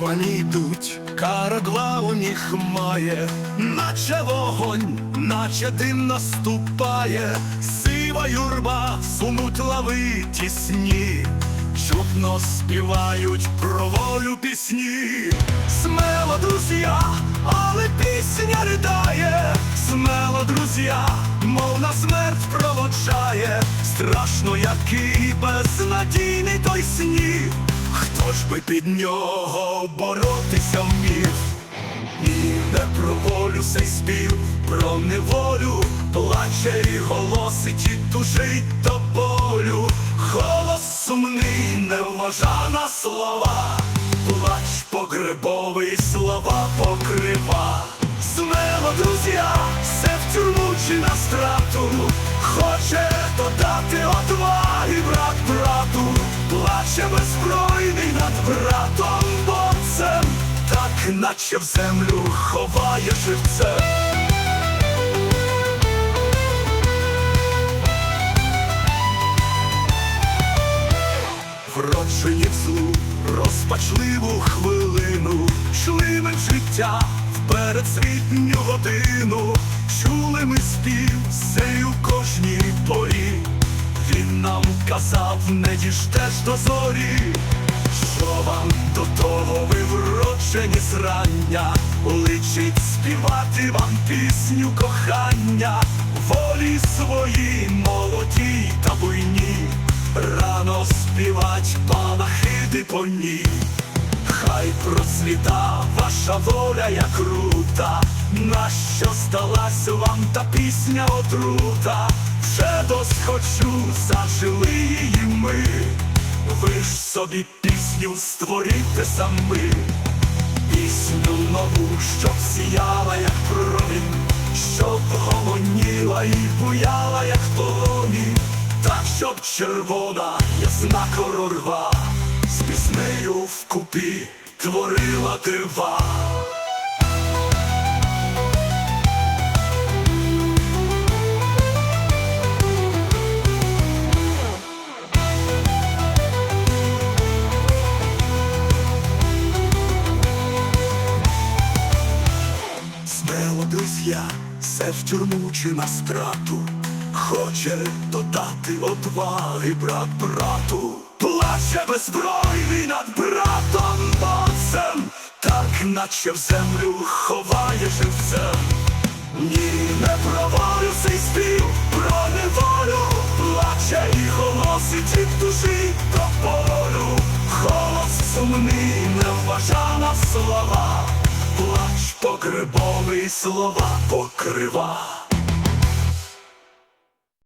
Ось йдуть, у них має, наче вогонь, наче дим наступає, сива юрба, сунуть лави тісні, чутно співають про волю пісні. Смело, друзья, але пісня ридає, смело, друзья, мов на смерть проводжає, страшно, який безнадійний той сніг. Ж би під нього боротися вмів? І не про волю сей спів, про неволю, плаче і голосить, і тужить до болю. Голос сумний, невмажана слова, плач погребовий, слова покрива. Смело, друзья, все в тюрму чи на страту, хоче наче в землю ховає живцем. Вроджені в злу, розпачливу хвилину, Шли ми в життя в передсвітню годину, чули ми спів сей у кожній порі. Він нам казав, не діждеш до зорі, що вам до того ви вроджені зрання, личить співати вам пісню кохання, волі свої молоді та буйні. Рано співать панахиди по ній, хай процвіта ваша воля, як крута, нащо здалась вам та пісня отрута, вже досхочу, зажили її ми, ви ж собі пісню створіте самі, пісню нову, щоб сіяла, як промінь, щоб гомоніла і буяла, як полоні, Так, щоб червона ясна корорва з піснею вкупі творила дива. Друзья, все в тюрму чи на страту. Хоче додати отваги брат брату, плаче беззбройний над братом боцем, так наче в землю ховає живцем. Ні, не про волю сей спів, про неволю, плаче і голосить, і в душі до полю. Голос сумний, невважана слова, плач погребовий слова покрива.